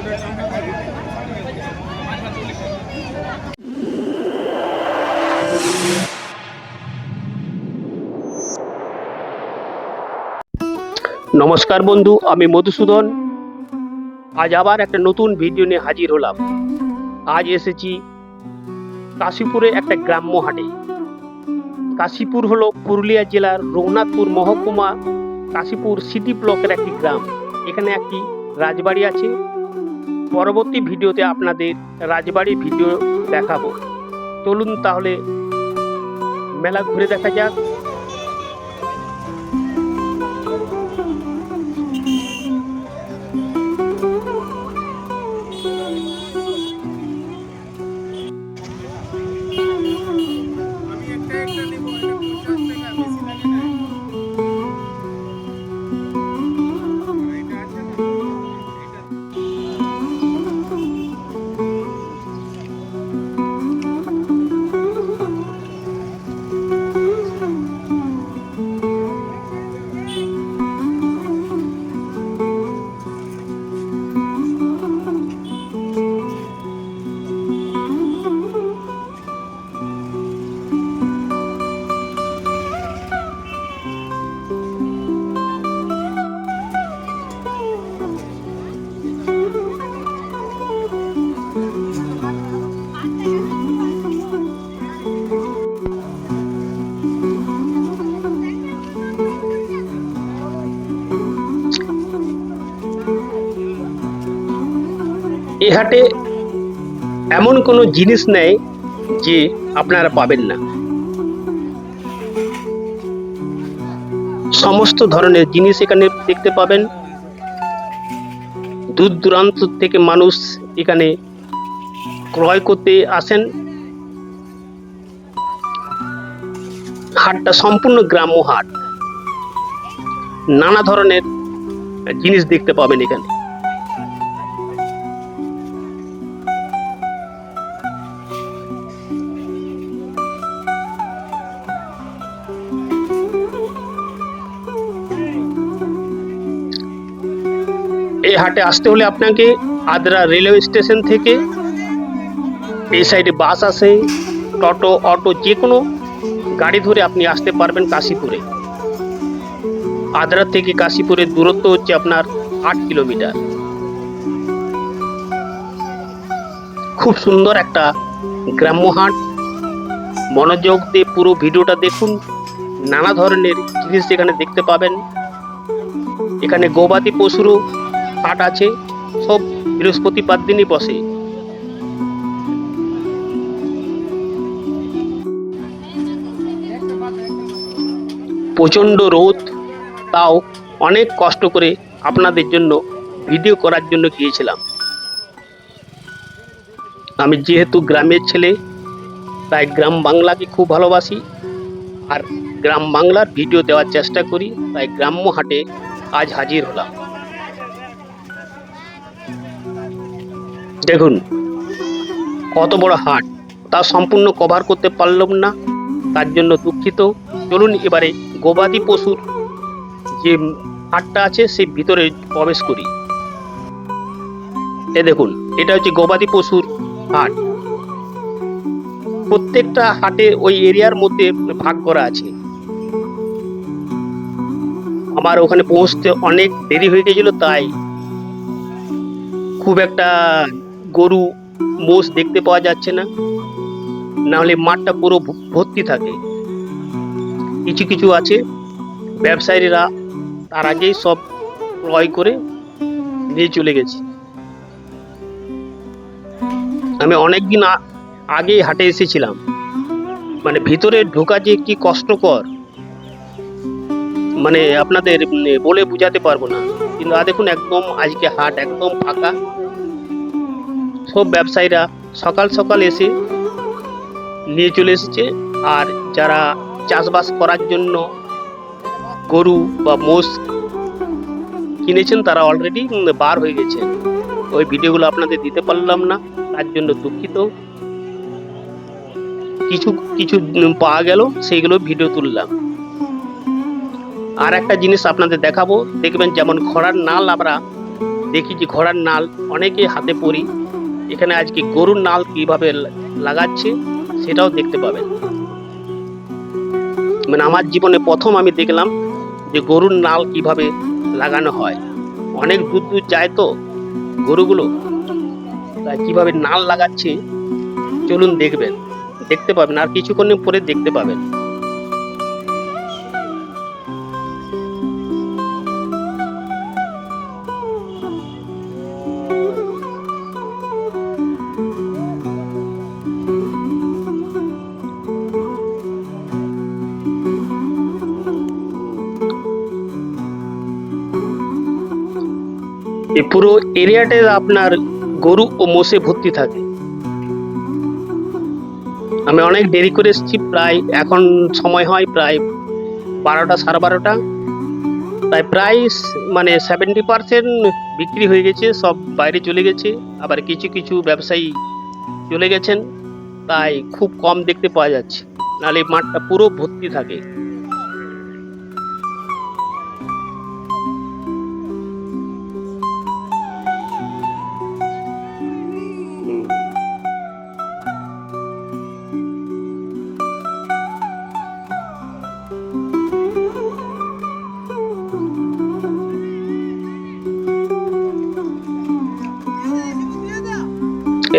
নমস্কার বন্ধু, আমি মধুসূদন। আজ আবার একটা নতুন ভিডিও নিয়ে হাজির হলাম। আজ এসেছি কাশীপুরে একটা গ্রাম্য হাটে। কাশীপুর হলো পুরুলিয়া জেলার রঘুনাথপুর মহকুমা, কাশীপুর সিটি ব্লকের একটি গ্রাম। এখানে একটি রাজবাড়ি আছে। পরবর্তী ভিডিওতে আপনাদের রাজবাড়ির ভিডিও দেখাবো। চলুন তাহলে মেলা ঘুরে দেখা যাক। এ এমন কোনো জিনিস নেই যে আপনারা পাবেন না। সমস্ত ধরনের জিনিস এখানে দেখতে পাবেন। দূর দূরান্ত থেকে মানুষ এখানে ক্রয় করতে আসেন। হাটটা সম্পূর্ণ গ্রাম্য হাট। নানা ধরনের জিনিস দেখতে পাবেন এখানে। হাটে আসতে হলে আপনাকে আদ্রা রেলওয়ে স্টেশন থেকে এই সাইডে বাস আসে টোটো, অটো যে কোনো গাড়ি ধরে আপনি আসতে পারবেন কাশীপুরে। আদ্রা থেকে কাশীপুরের দূরত্ব হচ্ছে আপনার আট কিলোমিটার। খুব সুন্দর একটা গ্রাম্য হাট। মনোযোগ দিয়ে পুরো ভিডিওটা দেখুন। নানা ধরনের জিনিস এখানে দেখতে পাবেন। এখানে গবাদি পশুরও হাট আছে, সব বৃহস্পতিবার দিনই বসে। প্রচণ্ড রোদ, তাও অনেক কষ্ট করে আপনাদের জন্য ভিডিও করার জন্য গিয়েছিলাম। আমি যেহেতু গ্রামের ছেলে, তাই গ্রাম বাংলাকে খুব ভালোবাসি। আর গ্রাম বাংলার ভিডিও দেওয়ার চেষ্টা করি, তাই গ্রাম্য হাটে আজ হাজির হলাম। দেখুন, কত বড় হাট। তা সম্পূর্ণ কভার করতে পারলাম না, তার জন্য দুঃখিত। চলুন এবারে গবাদি পশুর যে হাটটা আছে, সেই ভিতরে প্রবেশ করি। এ দেখুন, এটা হচ্ছে গবাদি পশুর হাট। প্রত্যেকটা হাটে ওই এরিয়ার মধ্যে ভাগ করা আছে। আমার ওখানে পৌঁছতে অনেক দেরি হয়ে গেছিল, তাই খুব একটা গরু, মোষ দেখতে পাওয়া যাচ্ছে না। না হলে মাঠটা পুরো ভর্তি থাকে। কিছু কিছু আছে, ব্যবসায়ীরা তার আগেই সব ক্রয় করে নিয়ে চলে গেছে। আমি অনেকদিন আগেই হাটে এসেছিলাম। মানে ভিতরে ঢোকা যে কি কষ্টকর মানে আপনাদের বলে বোঝাতে পারব না। কিন্তু দেখুন, একদম আজকে হাট একদম ফাঁকা। সব ব্যবসায়ীরা সকাল সকাল এসে নিয়ে চলে এসেছে। আর যারা চাষবাস করার জন্য গরু বা মোষ কিনেছেন, তারা অলরেডি বার হয়ে গেছে। ওই ভিডিওগুলো আপনাদের দিতে পারলাম না, তার জন্য দুঃখিত। কিছু কিছু পাওয়া গেল, সেইগুলো ভিডিও তুললাম। আর একটা জিনিস আপনাদের দেখাবো, দেখবেন যেমন ঘোড়ার নাল, আমরা দেখি যে ঘোড়ার নাল অনেকে হাতে পরি। এখানে আজকে গরুর নাল কীভাবে লাগাচ্ছে সেটাও দেখতে পাবেন। মানে আমার জীবনে প্রথম আমি দেখলাম যে গরুর নাল কীভাবে লাগানো হয়। অনেক দূর দূর যায় তো গরুগুলো। কীভাবে নাল লাগাচ্ছে চলুন দেখবেন। দেখতে পাবেন, আর কিছুক্ষণ পরে দেখতে পাবেন। এই পুরো এরিয়াটা আপনার গরু ও মোষে ভর্তি থাকে। আমি অনেক দেরি করে এসেছি, প্রায় এখন সময় হয় প্রায় বারোটা সাড়ে বারোটা। তাই প্রায় মানে সেভেন্টি পার্সেন্ট বিক্রি হয়ে গেছে, সব বাইরে চলে গেছে, আবার কিছু কিছু ব্যবসায়ী চলে গেছেন। তাই খুব কম দেখতে পাওয়া যাচ্ছে, নাহলে মাঠটা পুরো ভর্তি থাকে।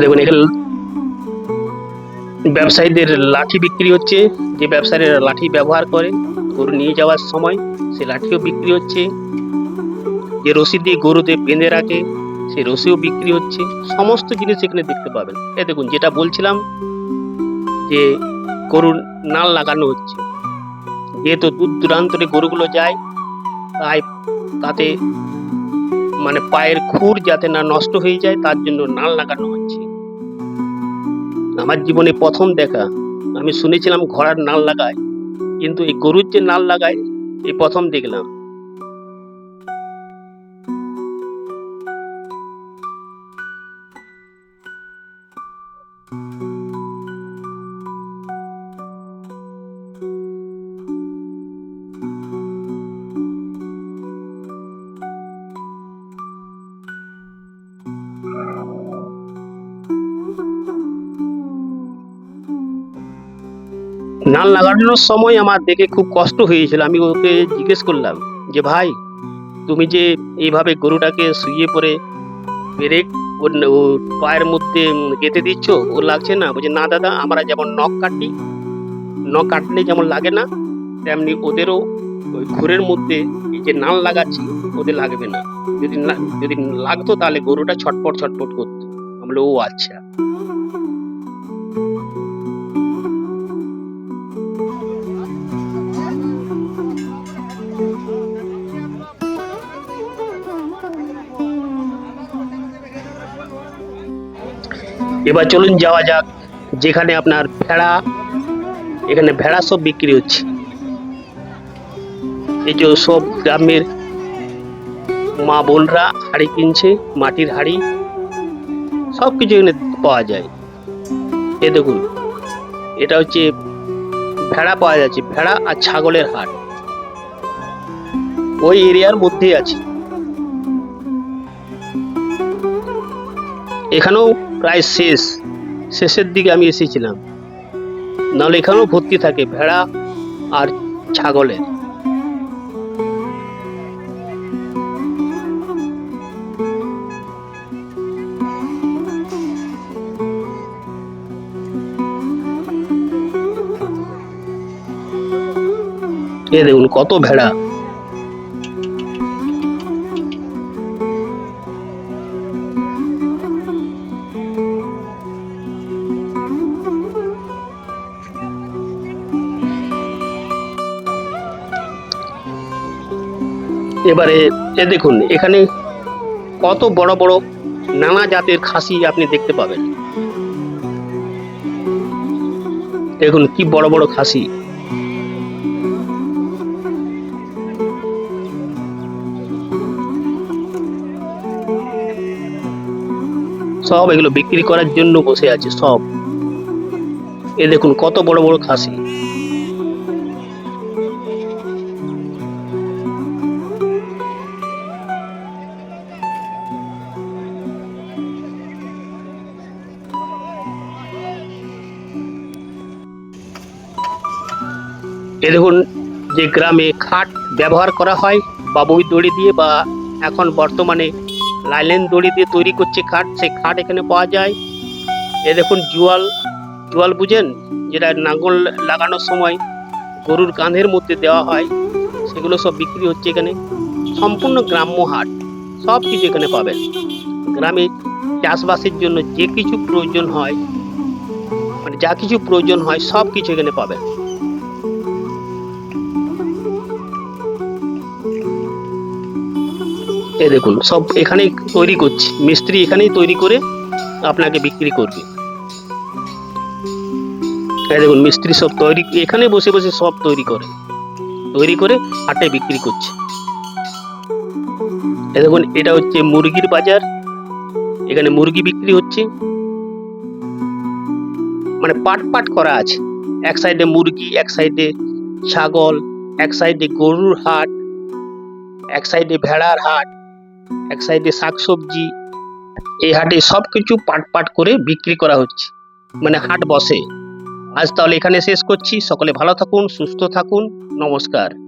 দেখুন, এখানে ব্যবসায়ীদের লাঠি বিক্রি হচ্ছে। যে ব্যবসায়ীরা লাঠি ব্যবহার করে, গরু নিয়ে যাওয়ার সময় সে লাঠিও বিক্রি হচ্ছে। যে রশি দিয়ে গরুদের বেঁধে রাখে, সে রশিও বিক্রি হচ্ছে। সমস্ত জিনিস এখানে দেখতে পাবেন। এই দেখুন, যেটা বলছিলাম যে গরুর নাল লাগানো হচ্ছে। যেহেতু দূর দূরান্তরে গরুগুলো যায়, তাই তাতে মানে পায়ের খুর যাতে না নষ্ট হয়ে যায়, তার জন্য নাল লাগানো হচ্ছে। আমার জীবনে প্রথম দেখা, আমি শুনেছিলাম ঘোড়ার নাল লাগায়, কিন্তু এই গরুর যে নাল লাগায়, এই প্রথম দেখলাম। নাল লাগানোর সময় আমার দেখে খুব কষ্ট হয়েছিল। আমি ওকে জিজ্ঞেস করলাম যে, ভাই, তুমি যে এইভাবে গরুটাকে শুয়ে পড়ে ব্রেক ওর ও পায়ের মধ্যে গেঁথে দিচ্ছ, ও লাগছে না? বলছে, না দাদা, আমরা যেমন নখ কাটি নখ কাটলে যেমন লাগে না, তেমনি ওদেরও ওই ঘুরের মধ্যে যে নাল লাগাচ্ছি, ওদের লাগবে না। যদি যদি লাগতো তাহলে গরুটা ছটপট ছটপট করতো। আমরা ও আচ্ছা। এবার চলুন যাওয়া যাক, যেখানে আপনার ভেড়া, এখানে ভেড়া সব বিক্রি হচ্ছে। এই যে সব গ্রামের মা বোনরা হাড়ি কিনছে, মাটির হাড়ি সব কিছু এখানে পাওয়া যায়। এ দেখুন, এটা হচ্ছে ভেড়া পাওয়া যাচ্ছে, ভেড়া আর ছাগলের হাট ওই এরিয়ার মধ্যেই আছে। এখানেও প্রায় শেষ শেষের দিকে আমি এসেছিলাম। নাহলে এখানেও ভর্তি থাকে ভেড়া আর ছাগলের। এ দেখুন কত ভেড়া। এবারে এ দেখুন, এখানে কত বড় বড় নানা জাতের খাসি আপনি দেখতে পাবেন। দেখুন কি বড় বড় খাসি। সব এগুলো বিক্রি করার জন্য বসে আছে, সব। এ দেখুন কত বড় বড় খাসি। এ দেখুন যে গ্রামে খাট ব্যবহার করা হয়, বাবুই দড়ি দিয়ে বা এখন বর্তমানে লাইলেন দড়ি দিয়ে তৈরি করছে খাট, সেই খাট এখানে পাওয়া যায়। এ দেখুন জুয়াল জুয়াল বুঝেন? যেটা নাঙ্গল লাগানোর সময় গরুর কাঁধের মধ্যে দেওয়া হয়, সেগুলো সব বিক্রি হচ্ছে এখানে। সম্পূর্ণ গ্রাম্য হাট, সব কিছু এখানে পাবেন। গ্রামে চাষবাসের জন্য যে কিছু প্রয়োজন হয় মানে যা কিছু প্রয়োজন হয়, সব কিছু এখানে পাবেন। এই দেখুন, সব এখানেই তৈরি করছে। মিস্ত্রি এখানেই তৈরি করে আপনাকে বিক্রি করবে। এই দেখুন, মিস্ত্রি সব তৈরি, এখানে বসে বসে সব তৈরি করে। তৈরি করে হাটে বিক্রি করছে। এই দেখুন, এটা হচ্ছে মুরগির বাজার। এখানে মুরগি বিক্রি হচ্ছে। মানে পাট পাট করা আছে। এক সাইডে মুরগি, এক সাইডে ছাগল, এক সাইডে গরুর হাট, এক সাইডে ভেড়ার হাট। এক সাইডে শাকসবজি, এই হাটে সব কিছু পাট পাট করে বিক্রি করা হচ্ছে। মানে হাট বসে। আজ তাহলে এখানে শেষ করছি। সকলে ভালো থাকুন, সুস্থ থাকুন। নমস্কার।